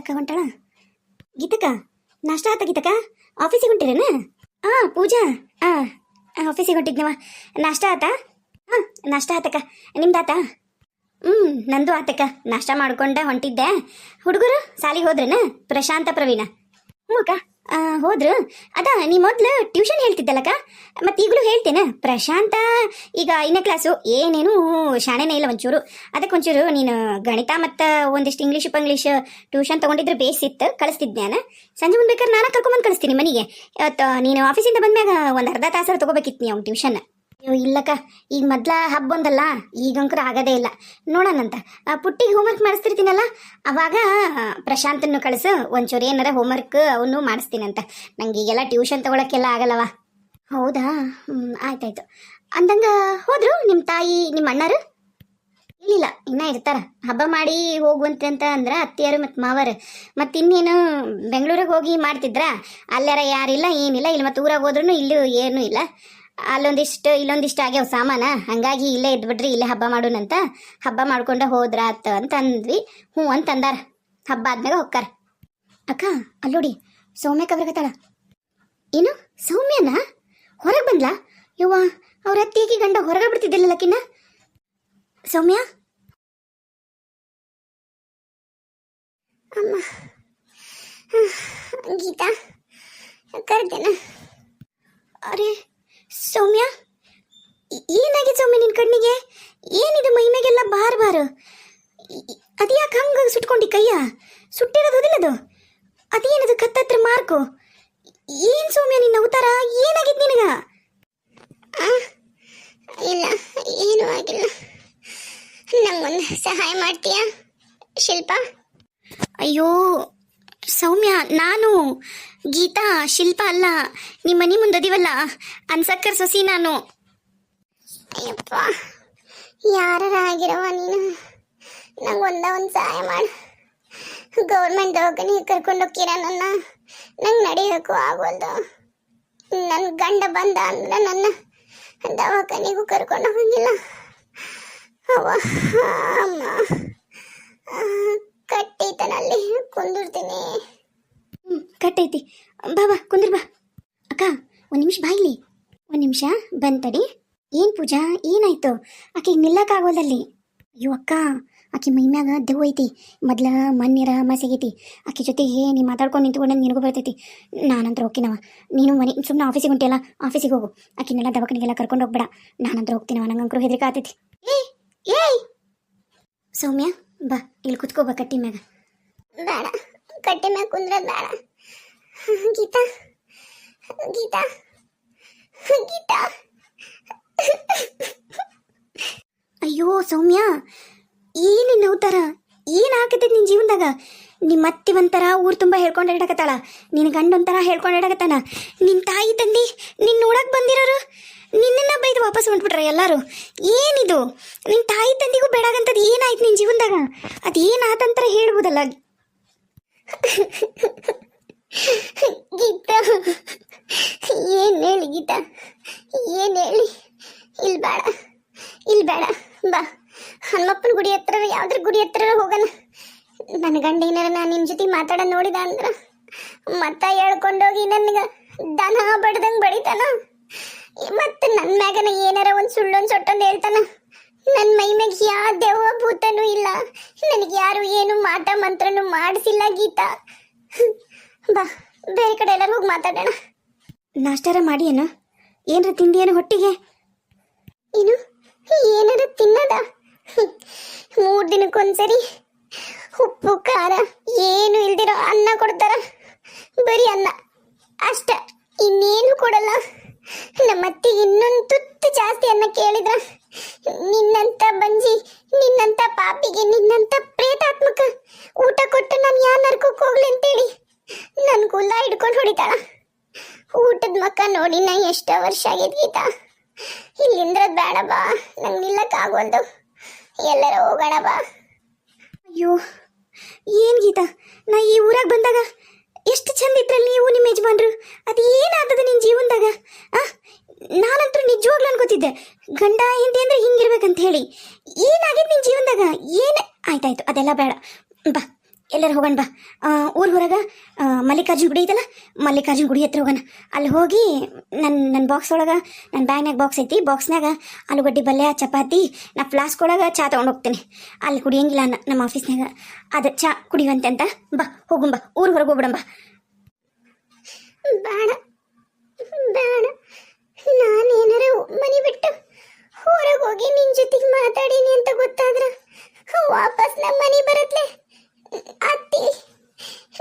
ಗೀತಕ್ಕ ಹೊಂಟಾಳ ಗೀತಕ್ಕ ನಾಷ್ಟ ಆತ ಗೀತಕ್ಕ ಆಫೀಸಿಗೆ ಹೊಂಟಿರೇನ? ಹಾ ಪೂಜಾ. ಹಾ ಆಫೀಸಿಗೆ ಹೊಂಟಿದ್ನವ. ನಾಷ್ಟ ಆತ? ಹಾ ನಾಷ್ಟ ಆತಕ್ಕ ನಿಮ್ದಾತ ಹ್ಞೂ ನಂದು ಆತಕ್ಕ ನಾಷ್ಟ ಮಾಡ್ಕೊಂಡ ಹೊಂಟಿದ್ದೆ. ಹುಡುಗರು, ಸಾಲಿಗೆ ಹೋದ್ರೇನ? ಪ್ರಶಾಂತ ಪ್ರವೀಣ. ಹ್ಞೂ ಅಕ್ಕ ಹೋದ್ರು. ಅದ, ನೀ ಮೊದ್ಲು ಟ್ಯೂಷನ್ ಹೇಳ್ತಿದ್ದಲ್ಲಕ್ಕ? ಮತ್ತೆ ಈಗಲೂ ಹೇಳ್ತೇನೆ. ಪ್ರಶಾಂತ, ಈಗ ಐದನೇ ಕ್ಲಾಸು ಏನೇನು ಶಾಣೆನೇ ಇಲ್ಲ ಒಂಚೂರು. ಅದಕ್ಕೆ ಒಂಚೂರು ನೀನು ಗಣಿತ ಮತ್ತು ಒಂದಿಷ್ಟು ಇಂಗ್ಲೀಷ್ ಪಂಗ್ಲೀಷ್ ಟ್ಯೂಷನ್ ತೊಗೊಂಡಿದ್ರೆ ಬೇಸಿತ್ತು. ಕಳಿಸ್ತಿದ್ದೆ ನಾನು. ಸಂಜೆ ಮುಂದೆ ಬೇಕಾದ್ರೆ ನಾನು ಕರ್ಕೊಂಬಂದು ಕಳಿಸ್ತೀನಿ ಮನೆಗೆ. ನೀನು ಆಫೀಸಿಂದ ಬಂದ್ಮ್ಯಾಗ ಒಂದು ಅರ್ಧ ತಾಸರ ತೊಗೋಬೇಕಿತ್ತು ನೀವು ಟ್ಯೂಷನ್ ಅಯ್ಯೋ, ಇಲ್ಲಕ್ಕ, ಈಗ ಮೊದ್ಲ ಹಬ್ಬ ಒಂದಲ್ಲ ಈಗಂಕರ ಆಗದೇ ಇಲ್ಲ. ನೋಡೋಣಂತ ಪುಟ್ಟಿಗೆ ಹೋಮ್ವರ್ಕ್ ಮಾಡಿಸ್ತಿರ್ತೀನಲ್ಲ, ಅವಾಗ ಪ್ರಶಾಂತನ್ನು ಕಳಿಸು, ಒಂಚೂರು ಏನಾರ ಹೋಮ್ವರ್ಕ್ ಅವನು ಮಾಡಿಸ್ತೀನಂತ ನಂಗೆ ಈಗೆಲ್ಲ ಟ್ಯೂಷನ್ ತಗೊಳಕ್ಕೆಲ್ಲ ಆಗಲ್ಲವ? ಹೌದಾ? ಆಯ್ತಾಯ್ತು. ಅಂದಂಗ ಹೋದ್ರು ನಿಮ್ಮ ತಾಯಿ ನಿಮ್ಮ ಅಣ್ಣರು? ಇಲ್ಲಿಲ್ಲ, ಇನ್ನ ಇರ್ತಾರ. ಹಬ್ಬ ಮಾಡಿ ಹೋಗುವಂತೆ ಅಂತ ಅಂದ್ರ ಅತ್ತಿಯರು ಮತ್ತು ಮಾವರು. ಮತ್ತು ಇನ್ನೇನು ಬೆಂಗಳೂರಿಗೆ ಹೋಗಿ ಮಾಡ್ತಿದ್ರ? ಅಲ್ಲಾರ ಯಾರಿಲ್ಲ, ಏನಿಲ್ಲ, ಇಲ್ಲಿ ಮತ್ತು ಊರಾಗ ಹೋದ್ರೂ ಇಲ್ಲೂ ಏನೂ ಇಲ್ಲ. ಅಲ್ಲೊಂದಿಷ್ಟು, ಇಲ್ಲೊಂದಿಷ್ಟು ಆಗ್ಯಾವ ಸಾಮಾನ. ಹಂಗಾಗಿ ಇಲ್ಲೇ ಇದ್ಬಿಡ್ರಿ ಇಲ್ಲೇ ಹಬ್ಬ ಮಾಡೋಣಂತ. ಹಬ್ಬ ಮಾಡ್ಕೊಂಡ ಹೋದ್ರ ಅಂತ ಅಂದ್ವಿ. ಹ್ಞೂ ಅಂತ ಅಂದಾರ. ಹಬ್ಬ ಆದ್ಮ್ಯಾಗ ಹೊಕ್ಕಾರ. ಅಕ್ಕ ಅಲ್ಲೋಡಿ ಸೌಮ್ಯ ಕವರ್ಗತ್ತಾಳ ಏನು? ಸೌಮ್ಯನ? ಹೊರಗೆ ಬಂದ್ಲಾ? ಯವ್ವ, ಅವ್ರ ಅತ್ತಿಗೆ ಗಂಡ ಹೊರಗೆ ಬಿಡ್ತಿದ್ದಿಲ್ಲ ಬಿಡ್ತಿದ್ದಿಲ್ಲಕಿನ್ನ ಸೌಮ್ಯ? ಅಮ್ಮ. ಗೀತಾ, ಕರ್ದೇನ. ಅರೆ ಸೌಮ್ಯ ಏನಾಗಿದೆ ಸೌಮ್ಯ ನಿನ್ನ ಕಣ್ಣಿಗೆ? ಏನಿದು ಮೈ ಮೇಗೆಲ್ಲ ಬಾರ್ ಬಾರು? ಅದ್ಯಾಕೆ ಹಂಗ ಸುಟ್ಕೊಂಡಿ ಕೈಯ? ಸುಟ್ಟಿರೋದು ಅದಿಲ್ಲದು ಅದೇನದು ಕತ್ತತ್ರ ಮಾರ್ಕು? ಏನ್ ಸೌಮ್ಯ ನಿನ್ನ ಅವತಾರ? ನಿನಗೆ? ನಿನಗ ಇಲ್ಲ ಏನು ಆಗಿಲ್ಲ. ನಂಗೊಂದು ಸಹಾಯ ಮಾಡ್ತೀಯಾ ಶಿಲ್ಪ? ಅಯ್ಯೋ ಸೌಮ್ಯ, ನಾನು, ಗೀತಾ, ಶಿಲ್ಪ ಅಲ್ಲ ನಿಮ್ಮ ಮನೆ ಮುಂದದಿವಲ್ಲ, ಅನ್ಸಕ್ಕರ್ ಸೊಸಿ ನಾನು. ಅಯ್ಯಪ್ಪ ಯಾರಾಗಿರವ ನೀನು? ನೀನು ಒಂದ ಒಂದು ಸಹಾಯ ಮಾಡು. ಗೌರ್ಮೆಂಟ್ ದವಾಖಾನೆಗೆ ಕರ್ಕೊಂಡು ಹೋಗ್ತೀರ ನನ್ನ? ನಂಗೆ ನಡೆಯೋಕ್ಕೂ ಆಗೋಲ್ದು. ನನ್ನ ಗಂಡ ಬಂದ ಅಂದ್ರೆ ನನ್ನ ದವಾಖಾನೆಗೂ ಕರ್ಕೊಂಡು ಹೋಗಿಲ್ಲ. ಅವ ಅಮ್ಮ. ಕಟ್ಟೈತನಲ್ಲಿ ಕುಂದಿರ್ತೀನಿ. ಹ್ಞೂ ಕಟ್ಟೈತಿ. ಬಾ ಬಾ, ಕುಂದ್ರ ಬಾ. ಅಕ್ಕ, ಒಂದು ನಿಮಿಷ ಬಾ ಇಲ್ಲಿ. ಒಂದು ನಿಮಿಷ ಬಂತಡಿ ಏನು ಪೂಜಾ, ಏನಾಯ್ತು? ಆಕೆ ನಿಲ್ಲಕ್ಕಾಗೋದಲ್ಲಿ ಅಯ್ಯೋ, ಅಕ್ಕ, ಆಕೆ ಮೈ ಮ್ಯಾಗ ದೆವ್ ಐತಿ. ಮೊದ್ಲ ಮಣ್ಣಿರ ಮಸಗೈತಿ ಆಕೆ ಜೊತೆಗೆ ನೀ ಮಾತಾಡ್ಕೊಂಡು ನಿಂತ್ಕೊಂಡು ನಿನಗೂ ಬರ್ತೈತಿ. ನಾನಂತ್ರ ಹೋಗ್ತೀನವ ನೀನು ಮನೆ ಸುಮ್ಮನೆ ಆಫೀಸಿಗೆ ಹೊಂಟಿಯಲ್ಲ, ಆಫೀಸಿಗೆ ಹೋಗು. ಆಕಿನೆಲ್ಲ ದವಾಖಾನೆಗೆಲ್ಲ ಕರ್ಕೊಂಡು ಹೋಗ್ಬೇಡ. ನಾನಂತ್ರ ಹೋಗ್ತೀನವ ನಂಗಂಕರು ಹೆದರಿಕೆ ಆತೈತಿ ಏಯ್ ಏಯ್! ಸೌಮ್ಯ ಬಾ ಇಲ್ಲಿ ಕುತ್ಕೋ ಬಾ ಕಟ್ಟಿ ಮ್ಯಾಗ. ಬೇಡ ಕಟ್ಟಿ ಮ್ಯಾಗ ಕುಂದ್ರದ್ ಬೇಡ. ಗೀತಾ ಗೀತಾ ಗೀತಾ. ಅಯ್ಯೋ ಸೌಮ್ಯ ಏನು ನವ್ತಾರ ಏನು ಹಾಕತ್ತೆ ನಿನ್ನ ಜೀವನದಾಗ? ನಿಮ್ಮ ಅತ್ತಿ ಒಂಥರ ಊರು ತುಂಬ ಹೇಳ್ಕೊಂಡು ಹೇಳಕತ್ತಾಳ ನಿನ್ನ ಗಂಡ ಒಂಥರ ಹೇಳ್ಕೊಂಡು ಹೇಳಕತ್ತಾನ ನಿನ್ನ ತಾಯಿ ತಂದಿ ನಿನ್ನ ನೋಡಕ್ ಬಂದಿರೋರು? ನಿನ್ನನ್ನ ಬೈದು ವಾಪಸ್ ಹೊಂಟ್ಬಿಟ್ರೆ ಎಲ್ಲರೂ? ಏನಿದು? ನಿನ್ನ ತಾಯಿ ತಂದಿಗೂ ಬೇಡಾಗಂತದ್ದು ಏನಾಯ್ತು ನಿನ್ನ ಜೀವನದಾಗ? ಅದು ಏನಾತಂತರ ಹೇಳ್ಬೋದಲ್ಲ? ಗೀತಾ, ಏನ್ ಹೇಳಿ ಗೀತಾ? ಏನ್ ಹೇಳಿ? ಇಲ್ಲಿ ಬೇಡ. ಇಲ್ಲಿ ಬೇಡ. ಬಾ. ಹನುಮಪ್ಪನ ಗುಡಿ ಹತ್ರ, ಯಾವ್ದ್ರ ಗುಡಿ ಹತ್ರ ಹೋಗೋಣ. ನನ್ನ ಗಂಡ ಏನಾರ ನಾನು ನಿನ್ನ ಜೊತೆ ಮಾತಾಡ ನೋಡಿದ ಅಂದ್ರ ಮತ್ತ ಹೇಳ್ಕೊಂಡೋಗಿ ನನ್ಗ ದನ ಬಡ್ದಂಗ್ ಬಡಿತಾನ. ಮತ್ತೆ ನನ್ನ ಮ್ಯಾಗನ ಏನಾರ ಒಂದು ಸುಳ್ಳೊಂದು ಸೊಟ್ಟೊಂದು ಹೇಳ್ತಾನ? ನನ್ನ ಮೈ ಮ್ಯಾಗ ಯಾವ ದೆವ್ವ ಭೂತನೂ ಇಲ್ಲ. ನನಗೆ ಯಾರು ಏನು ಮಾಟ ಮಂತ್ರನೂ ಮಾಡಿಸಿಲ್ಲ ಗೀತಾ. ಬಾ ಬೇರೆ ಕಡೆ ಎಲ್ಲರೂ ಹೋಗಿ ಮಾತಾಡೋಣ. ನಾಷ್ಟಾರ ಮಾಡಿ ಏನು ಏನ್ರ ತಿಂಡಿ ಏನು ಹೊಟ್ಟಿಗೆ? ಏನು ಏನಾರ ತಿನ್ನದ? ಮೂರು ದಿನಕ್ಕೊಂದ್ಸರಿ ಉಪ್ಪು ಖಾರ ಏನು ಇಲ್ದಿರೋ ಅನ್ನ ಕೊಡ್ತಾರ. ಬರೀ ಅನ್ನ. ಅಷ್ಟ ಇನ್ನೇನು ಕೊಡಲ್ಲ. ನಮ್ಮತ್ತಿಗೆ ಇನ್ನೊಂದು ತುತ್ತು ಜಾಸ್ತಿ ಅನ್ನ ಕೇಳಿದ್ರ. ನಿನ್ನಂತ ಬಂಜಿ, ನಿನ್ನಂತ ಪಾಪಿಗೆ, ನಿನ್ನಂತ ಪ್ರೇತಾತ್ಮಕ ಊಟ ಕೊಟ್ಟು ನಾನು ಯಾ ನರ್ಕಕ್ಕೆ ಹೋಗ್ಲಿ ಅಂತೇಳಿ ನನ್ ಕುಲ್ಲ ಹಿಡ್ಕೊಂಡು ಹೊಡಿತಾಳ. ಊಟದ ಮಕ್ಕ ನೋಡಿ ನಾ ಎಷ್ಟೋ ವರ್ಷ ಆಗಿದ್ ಗೀತಾ. ಇಲ್ಲಿಂದ್ರ ಬೇಡ ಬಾ, ನಂಗೆ ನಿಲ್ಲಕ್ ಆಗೋಲ್ದು. ಎಲ್ಲರ ಹೋಗೋಣ ಬಾ. ಅಯ್ಯೋ, ಏನ್ ಗೀತಾ? ನಾ ಈ ಊರಾಗ ಬಂದಾಗ ಎಷ್ಟು ಚಂದ ಇದ್ರಲ್ಲಿ ನೀವು ನಿಮ್ಮ ಯಜಮಾನ್ರು? ಅದು ಏನಾದದ ನಿನ್ನ ಜೀವನದಾಗ ಆ ನಾನಂತೂ ನಿಜವಾಗ್ಲೂ ಅನ್ಕೋತಿದ್ದೆ ಗಂಡ ಹೆಂಡತಿ ಅಂದ್ರೆ ಹಿಂಗಿರ್ಬೇಕಂತ ಹೇಳಿ ಏನಾಗಿತ್ತು ನಿನ್ನ ಜೀವನದಾಗ ಏನ್ ಆಯ್ತಾಯ್ತು ಅದೆಲ್ಲ ಬೇಡ. ಬಾ, ಎಲ್ಲರೂ ಹೋಗೋಣ, ಬಾ. ಊರು ಹೊರಗೆ ಮಲ್ಲಿಕಾರ್ಜುನ ಗುಡಿ ಐತಲ್ಲ? ಮಲ್ಲಿಕಾರ್ಜುನ ಗುಡಿ ಹತ್ರ ಹೋಗೋಣ. ಅಲ್ಲಿ ಹೋಗಿ ನನ್ನ ನನ್ನ ಬಾಕ್ಸ್ ಒಳಗೆ ನನ್ನ ಬ್ಯಾಗ್ನಾಗ ಬಾಕ್ಸ್ ಐತಿ. ಬಾಕ್ಸ್ನಾಗ ಆಲೂಗಡ್ಡೆ ಪಲ್ಯ, ಚಪಾತಿ, ನಾ ಫ್ಲಾಸ್ಕ್ ಒಳಗೆ ಚಾ ತೊಗೊಂಡು ಹೋಗ್ತೀನಿ. ಅಲ್ಲಿ ಕುಡಿಯಂಗಿಲ್ಲ ನಮ್ಮ ಆಫೀಸ್ನಾಗ ಅದು ಚಾ ಕುಡಿಯುವಂತೆ ಅಂತ. ಬಾ ಹೋಗುಂಬ ಊರು ಹೊರಗೆ ಹೋಗ್ಬಿಡಂಬ ಬೇಡ ಬೇಡ. ನಾನೇನಾರ ಮನೆ ಬಿಟ್ಟು ಹೊರಗೆ ಹೋಗಿ ನಿನ್ನ ಜೊತೆಗೆ ಮಾತಾಡೀನಿ ಅಂತ ಗೊತ್ತಾದ್ರ? ವಾಪಸ್ ನಮ್ಮ ಮನೆ ಬರತ್ಲೆ. ಅತ್ತಿ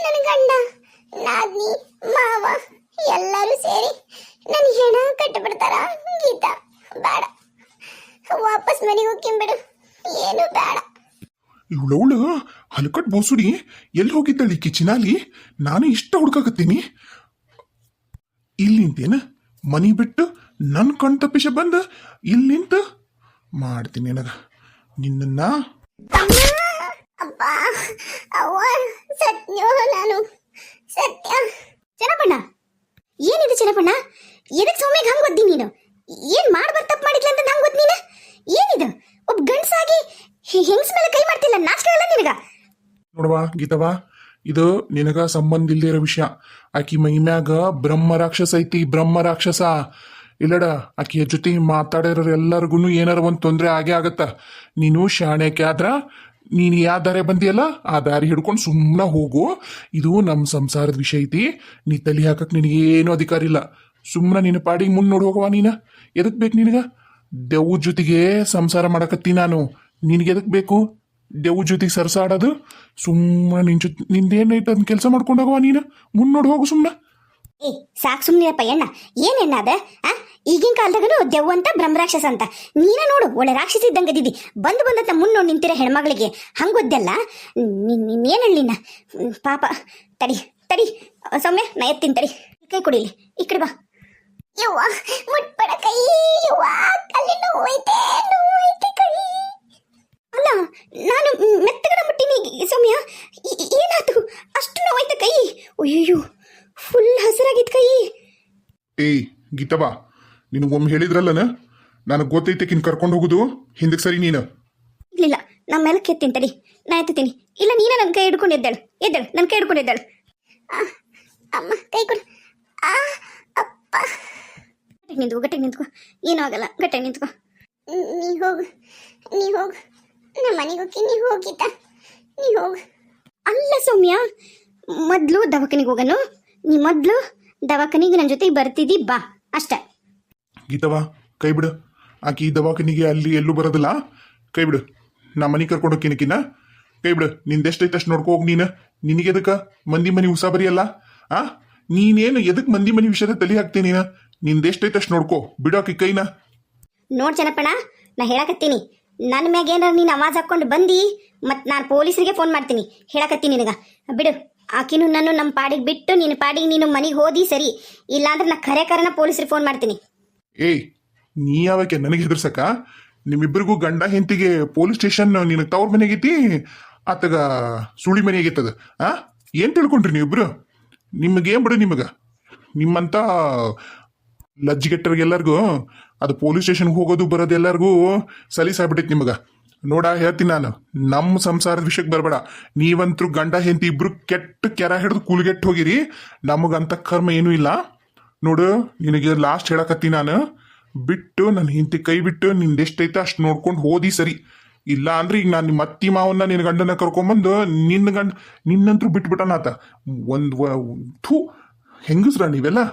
ನನ್ನ ಗಂಡ, ನಾದ್ನಿ, ಮಾವ, ಎಲ್ಲರೂ ಸೇರಿ ನನ್ನ ಹೆಣ ಕಟ್ಟಿಬಿಡ್ತಾರ ಗೀತಾ, ಬೇಡ. ವಾಪಸ್ ಮನೆಗೆ ಹೋಗ್ಕೊಂಬಿಡು ಏನು ಬೇಡ. ಇವಳವಳು ಹಲಕಟ್ ಬೋಸುಡಿ. ಎಲ್ಲಿ ಹೋಗಿದ್ದಾಳೆ ಅಲ್ಲಿ ನಾನು ಇಷ್ಟ ಹುಡ್ಕಾಕತ್ತೀನಿ. ಇಲ್ಲಿ ನಿಂತೇನ ಮನಿ ಬಿಟ್ಟು ನನ್ನ ಕಣ್ ತಪ್ಪಿಸ ಬಂದ ಇಲ್ಲಿ ನಿಂತ ಮಾಡ್ತೀನಿ ನಿನಗ ನಿನ್ನ ಅಮ್ಮ ಅಪ್ಪ ಅವ್ವ, ಸತ್ಯ, ನಾನು ಸತ್ಯ. ಚೆನ್ನಪ್ಪಣ್ಣ, ಏನಿದೆ ಚೆನ್ನಪ್ಪಣ್ಣ? ಎದಕ್ ಸೌಮ್ಯಗೆ ಹಂಗ್ ಗೊತ್ತಿ ನೀನು? ಏನ್ ಮಾಡ್ಬಾರ್ದು ತಪ್ಪು ಮಾಡಿದ್ಲ ಅಂತ ನಂಗೆ ಗೊತ್ತು ನೀನು? ಏನಿದು? ಒಬ್ಬ ಗಂಡಸಾಗಿ ಹೆಂಗ್ಸ್ ಮೇಲೆ ಕೈ ಮಾಡ್ತಿಲ್ಲ, ನಾಚಿಕೆ ಅಲ್ಲ ನಿನಗ? ನೋಡವಾ ಗೀತವಾ ಇದು ನಿನಗ ಸಂಬಂಧ ಇಲ್ದಿರೋ ವಿಷಯ. ಆಕಿ ಮೈಮ್ಯಾಗ ಬ್ರಹ್ಮ ರಾಕ್ಷಸ ಐತಿ, ಬ್ರಹ್ಮ ರಾಕ್ಷಸ. ಇಲ್ಲಡ, ಆಕೆಯ ಜೊತೆ ಮಾತಾಡಿರೋ ಎಲ್ಲರಿಗೂ ಏನಾರ ಒಂದು ತೊಂದರೆ ಆಗೇ ಆಗತ್ತ. ನೀನು ಶಾಣೆಕೆ ಆದ್ರ, ನೀನು ಯಾವ ದಾರಿ ಬಂದಿಯಲ್ಲ, ಆ ದಾರಿ ಹಿಡ್ಕೊಂಡು ಸುಮ್ಮನೆ ಹೋಗು. ಇದು ನಮ್ಮ ಸಂಸಾರದ ವಿಷಯ ಐತಿ. ನೀ ತಲೆ ಹಾಕಕ್ಕೆ ನಿನಗೇನು ಅಧಿಕಾರ ಇಲ್ಲ. ಸುಮ್ಮನೆ ನಿನ್ನ ಪಾಡಿಗೆ ಮುಂದೆ ನೋಡಿ ಹೋಗವ ನೀನ. ಎದಕ್ಕೆ ಬೇಕು ನಿನಗೆ? ದೆವ್ವ ಜೊತೆಗೆ ಸಂಸಾರ ಮಾಡಕತ್ತಿ ನಾನು. ನಿನಗೆ ಎದಕ್ಕೆ ಬೇಕು? ದೆವ್ವ ಜೊತೆಗೆ ಸರಸಾಡೋದು? ಸುಮ್ಮನೆ ನಿನ್ನ ಜೊತೆ ನಿಂದೇನೈತೆ ಅದನ್ನ ಕೆಲಸ ಮಾಡ್ಕೊಂಡು ಹೋಗವ ನೀನು? ಮುಂದೆ ನೋಡಿ ಹೋಗು ಸುಮ್ಮನೆ ಏ, ಸಾಕು ಸುಮ್ಮನಿರಪ್ಪ ಎಣ್ಣ ಏನೆಣ್ಣ ಅದ ಆ? ಈಗಿನ ಕಾಲದಾಗನು ದೆವ್ವ ಅಂತ ಬ್ರಹ್ಮರಾಕ್ಷಸ ಅಂತ. ನೀನ ನೋಡು, ಒಳ್ಳೆ ರಾಕ್ಷಸಿ ಇದ್ದಂಗೆ ದಿದಿ ಬಂದು ಬಂದತ್ತ ಮುನ್ ನೋಡಿ ನಿಂತಿರ ಹೆಣ್ಮಗಳಿಗೆ. ಹಂಗೊದ್ದೆಲ್ಲ? ಏನು ಹೇಳಿನ ಪಾಪ. ತಡಿ ತಡಿ. ಸೌಮ್ಯ, ನಾ ಎತ್ತಿನ ತಡಿ. ಕೈ ಕುಡಿಲಿ ಈ ಕಡೆ ಬಾ. ಯವ್ವ, ಮುಟ್ಬೇಡ ಕೈ. ಅಲ್ಲಿ ನೋವೈತೆ ನೋವೈತೆ ನಾನು ಮೆತ್ತಗಡ ಮುಟ್ಟಿನಿ, ಸೌಮ್ಯ. ಏನಾತು? ಅಷ್ಟು ನೋವಾಯ್ತ ಕೈ. ಅಯ್ಯೋ ಏಯ್, ಗೀತವಾ, ನಿನಗೊಮ್ಮೆ ಹೇಳಿದ್ರಲ್ಲನ? ನನಗೆ ಗೊತ್ತೈತೆ ಕಿನ್ ಕರ್ಕೊಂಡು ಹೋಗುದು. ಹಿಂದಕ್ಕೆ ಸರಿ ನೀನು. ಇಲ್ಲ ನಮ್ಮ ಮೇಲೆ ಕೆತ್ತೀನಿ ತಡಿ ನಾ ಎತ್ತೀನಿ ಇಲ್ಲ, ನೀನ ನನ್ನ ಕೈ ಹಿಡ್ಕೊಂಡು ಎದ್ದಾಳು. ಎದ್ದಾಳು ನನ್ನ ಕೈ ಹಿಡ್ಕೊಂಡು ಎದ್ದಾಳು. ಅಮ್ಮ, ಕೈ ಕೊಡು. ಆ, ಅಪ್ಪ. ಗಟ್ಟಿಗೆ ನಿಂತ್ಕೋ ಗಟ್ಟೆ ನಿಂತ್ಕೋ. ಏನೂ ಆಗಲ್ಲ ಗಟ್ಟೆ ನಿಂತ್ಕೋ. ನೀ ಹೋಗು ನೀ ಹೋಗು. ನಮ್ಮ ಮನೆಗೆ ಹೋಗಿ, ನೀ ಹೋಗಿದ್ದ ನೀ ಹೋಗು. ಅಲ್ಲ ಸೌಮ್ಯ, ಮೊದ್ಲು ದವಾಖಾನೆಗೆ ಹೋಗನು? ನೀ ಮೊದಲು ದವಾಖಾನಿಗೆ ನನ್ನ ಜೊತೆಗೆ ಬರ್ತಿದ್ದಿ ಬಾ. ಅಷ್ಟೇ. ಗೀತವಾ ಕೈ ಬಿಡು ಆಕಿ ದವಾಖಾನಿಗೆ ಅಲ್ಲಿ ಎಲ್ಲೂ ಬರೋದಿಲ್ಲ. ಕೈ ಬಿಡು ನಾ ಮನೆ ಕರ್ಕೊಂಡು ಕೈ ಬಿಡು ನಿಂದೆಷ್ಟೈತೆ ಅಷ್ಟು ನೋಡ್ಕೋ ಹೋಗಿ ನೀನು. ನಿನಗೆ ಎದಕ್ಕ? ಮಂದಿ ಮನಿ ಉಸಾಬರಿ ಅಲ್ಲ ಆ? ನೀನೇನು ಎದಕ್ಕೆ ಮಂದಿ ಮನಿ ವಿಷಯದ ತಲೆ ಹಾಕ್ತೀನಿ ನೀನು? ನಿಂದೆಷ್ಟೈತೆ ಅಷ್ಟು ನೋಡ್ಕೋ. ಬಿಡು ಆಕಿ ಕೈನ. ನೋಡ್ ಚೆನ್ನಪ್ಪಣ್ಣ ನಾ ಹೇಳಕತ್ತೀನಿ. ನನ್ನ ಮ್ಯಾಗ ಏನಾರ ನೀನು ಅವಾಜ್ ಹಾಕೊಂಡು ಬಂದಿ ಮತ್ತು ನಾನು ಪೊಲೀಸರಿಗೆ ಫೋನ್ ಮಾಡ್ತೀನಿ. ಹೇಳಕತ್ತೀನಿ ನಿನಗ. ಬಿಡು. ಆಕಿನೂ ನಾನು ನಮ್ಮ ಪಾಡಿಗೆ ಬಿಟ್ಟು ನಿನ್ನ ಪಾಡಿಗೆ ನೀನು ಮನೆಗೆ ಹೋದಿ ಸರಿ. ಇಲ್ಲಾಂದ್ರೆ ನಾ ಖರೆ ಕರನ ಪೊಲೀಸರಿಗೆ ಫೋನ್ ಮಾಡ್ತೀನಿ. ಏಯ್, ನೀ ಯಾವಕ್ಕೆ ನನಗೆ ಹೆದರ್ಸಕ ನಿಮ್ಮಿಬ್ಬರಿಗೂ ಗಂಡ ಹೆಂಡತಿಗೆ ಪೊಲೀಸ್ ಸ್ಟೇಷನ್ ನಿನಗೆ ತವ್ರ ಮನೆಗೈತಿ ಆತಗ ಸುಳಿ ಮನೆಗೈತದ ಆ? ಏನ್ ತಿಳ್ಕೊಂಡ್ರಿ ನೀವಿಬ್ರು? ನಿಮಗೇನು ಬಿಡು ನಿಮಗ? ನಿಮ್ಮಂತ ಲಜ್ಜಿಗೆಟ್ಟರಿಗೆಲ್ಲರಿಗೂ ಅದು ಪೊಲೀಸ್ ಸ್ಟೇಷನ್ಗೆ ಹೋಗೋದು ಬರೋದು ಎಲ್ಲರಿಗೂ ಸಲೀಸಾಗ್ಬಿಟ್ಟೈತಿ ನಿಮಗ. ನೋಡ ಹೇಳ್ತೀನಿ ನಾನು, ನಮ್ಮ ಸಂಸಾರದ ವಿಷಯಕ್ಕೆ ಬರಬೇಡ. ನೀವಂತರೂ ಗಂಡ, ಹೆಂಡತಿ ಇಬ್ರು ಕೆಟ್ಟ ಕೆರ ಹಿಡಿದು ಕೂಲ್ಗೆಟ್ಟು ಹೋಗಿರಿ. ನಮಗಂತ ಕರ್ಮ ಏನೂ ಇಲ್ಲ. ನೋಡು, ನಿನಗೆ ಲಾಸ್ಟ್ ಹೇಳಕತ್ತಿ ನಾನು. ಬಿಟ್ಟು, ನನ್ನ ಹಿಂತಿ ಕೈ ಬಿಟ್ಟು ನಿಂದೆಷ್ಟೈತೆ ಅಷ್ಟು ನೋಡ್ಕೊಂಡು ಹೋದಿ ಸರಿ. ಇಲ್ಲ ಅಂದ್ರೆ ಈಗ ನಾನು ನಿಮ್ಮ ಅತ್ತಿ ಮಾವನ್ನ ನಿನ್ನ ಗಂಡನ ಕರ್ಕೊಂಬಂದು ನಿನ್ನ ಗಂಡ, ನಿನ್ನಂತರೂ ಬಿಟ್ಬಿಟ್ಟನಾತ. ಒಂದು ಥೂ, ಹೆಂಗಸ್ರ ನೀವೆಲ್ಲ?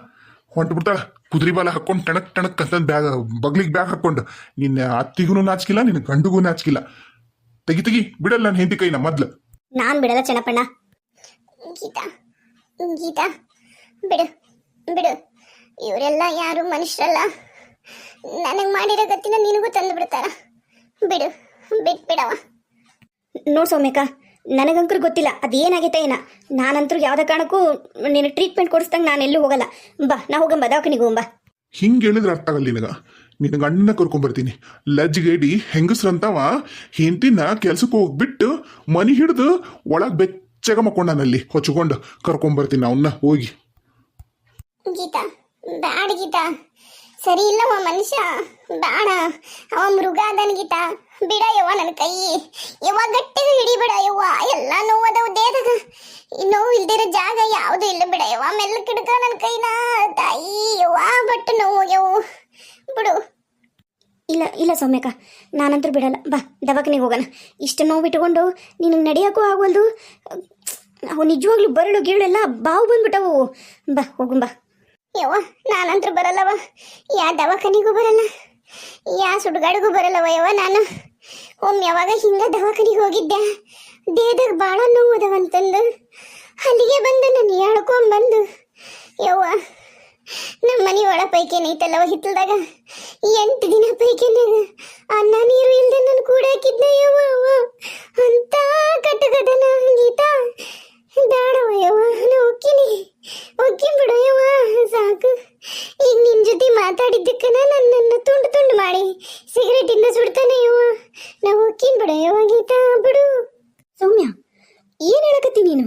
ಹೊಂಟು ಬಿಡ್ತಾಳ ಕುದುರೆ ಬಾಲ ಹಾಕೊಂಡು ಟಣಕ್ ಟಣಕ್ ಅಂತ ಬ್ಯಾಗ್ ಬಗ್ಲಿಗೆ ಬ್ಯಾಗ್ ಹಾಕೊಂಡು ನಿನ್ನ ಅತ್ತಿಗೂ ನಾಚಿಕಿಲ್ಲ ನಿನ್ನ ಗಂಡುಗೂ ನಾಚಿಕಿಲ್ಲ. ತೆಗಿ ತೆಗಿ ಬಿಡಲ್ಲ ನನ್ನ ಹೆಂಡತಿ ಕೈನ ಮೊದ್ಲು. ನಾನು ಬಿಡಲ್ಲ ಚೆನ್ನಪ್ಪಣ್ಣ. ಗೀತಾ ಗೀತಾ ಬಿಡು ಬಿಡು. ಇವರೆಲ್ಲ ಯಾರು ಮನುಷ್ಯರಲ್ಲ? ನನಗೆ ಮಾಡಿರೋ ಗತಿನ ನಿನಗೂ ತಂದು ಬಿಡ್ತಾರ. ಬಿಡು ಬಿಟ್ಬಿಡವ ನೋಡ್ ಸೌಮ್ಯಕ ನನಗಂಕರು ಗೊತ್ತಿಲ್ಲ ಅದೇನಾಗೈತೆ ಏನ. ನಾನಂತರೂ ಯಾವುದೇ ಕಾರಣಕ್ಕೂ ನೀನು ಟ್ರೀಟ್ಮೆಂಟ್ ಕೊಡಿಸ್ದಂಗೆ ನಾನು ಎಲ್ಲೂ ಹೋಗಲ್ಲ. ಬಾ ನಾ ಹೋಗಂಬ ದವಾಖಾನಿಗೆ ಹೋಗಂಬ ಹಿಂಗೆ ಹೇಳಿದ್ರೆ ಅರ್ಥ ಆಗಲ್ಲ ನಿನಗ. ನಿನ್ನ ಗಂಡನ ಕರ್ಕೊಂಬರ್ತೀನಿ ಲಜ್ಜಿಗೇಡಿ ಹೆಂಗಸ್ರಂತವ ಹೆಂಡತಿನ ಕೆಲ್ಸಕ್ಕೆ ಹೋಗ್ಬಿಟ್ಟು ಮನಿ ಹಿಡಿದು ಒಳಗೆ ಬೆಚ್ಚಗ ಮಕ್ಕೊಂಡನಲ್ಲಿ ಹೊಚ್ಕೊಂಡು ಕರ್ಕೊಂಬರ್ತೀನಿ ಅವನ್ನ ಹೋಗಿ. ಗೀತಾ ಬ್ಯಾಡ ಗೀತಾ. ಸರಿ ಇಲ್ಲವ ಮನುಷ್ಯ. ಬೇಡ. ಅವ ಮೃಗ ಅದನ್ ಗೀತ. ಬಿಡ ಯವ್ವ ನನ್ನ ಕೈ. ಯವ್ವ ಗಟ್ಟಿಗೆ ಹಿಡಿಬೇಡ ಯವ್ವ. ಎಲ್ಲ ನೋವದವು ದೇಹದಾಗ ಈ ನೋವು ಇಲ್ದಿರೋ ಜಾಗ ಯಾವುದು ಇಲ್ಲ ಬಿಡ ಯವ್ವ. ಮೆಲ್ಲ ಕಿಡ್ಕ ನನ್ನ ಕೈನ. ತಾಯಿ ಯವ್ವ ಬಟ್ಟು ನೋವು ಯವ್ವ ಬಿಡು. ಇಲ್ಲ ಇಲ್ಲ ಸೌಮ್ಯಕ್ಕ. ನಾನಂತೂ ಬಿಡಲ್ಲ. ಬಾ, ದವಾಖಾನೆಗೆ ಹೋಗೋಣ. ಇಷ್ಟು ನೋವು ಬಿಟ್ಟುಕೊಂಡು ನಿನಗೆ ನಡೆಯೋಕ್ಕೂ ಆಗೋಲ್ದು. ಅವು ನಿಜವಾಗ್ಲೂ ಬರಳು ಗೀಳೆಲ್ಲ ಬಾವು ಬಂದ್ಬಿಟ್ಟವು. ಬಾ ಹೋಗು ಬಾ. ಯವ್ವ, ನಾನಂತ್ರ ಬರಲ್ಲವ ಯಾ ದವಾಖಾನಿಗೂ ಬರಲ್ಲ, ಯಾ ಸುಡುಗಾಡಿಗೂ ಬರಲ್ಲವ ಯವ್ವ ನಾನು. ಒಮ್ಮೆ ಯಾವಾಗ ಹಿಂಗ ದವಾಖಾನಿಗೆ ಹೋಗಿದ್ದೆ, ದೇಹದಾಗ ನೋವು ಅದಾವಂತಂದು. ಅಲ್ಲಿಗೆ ಬಂದು ನಾನು ಹೇಳ್ಕೊಂಬಂದು ಯವ್ವ ನಮ್ಮ ಮನೆ ಒಳ ಪೈಕೇನೆ ಐತಲ್ಲವ ಹಿತ್ತಲ್ದಾಗ. ಎಂಟು ದಿನ ಪೈಕೇನಾಗ ಅನ್ನ ನೀರು ಇಲ್ದೆ ನನ್ನ ಕೂಡ ಹಾಕಿದ್ನ ಯವ್ವ. ಅಂತ ಕಟ್ಟಗದನ ಗೀತಾ. ಬೇಡವ ಯವ್ವ ನಾ ಹೋಗ್ತೀನಿ ಹೋಗ್ತೀನಿ ಬಿಡು ಯವ್ವ ಸಾಕು ಈಗ ನಿನ್ ಜೊತೆ ಮಾತಾಡಿದ್ದಕ್ಕೆ ನನ್ನನ್ನು ತುಂಡು ಸಿಗರೇಟ್ ಇಂದ ಸುಡ್ತಾನೆ ಯವ್ವ ನಾವು ಹೋಗ್ತೀನಿ ಬಿಡು ಯವ್ವ ಗೀತಾ ಬಿಡು. ಸೌಮ್ಯ, ಏನು ಹೇಳಕತ್ತಿ ನೀನು?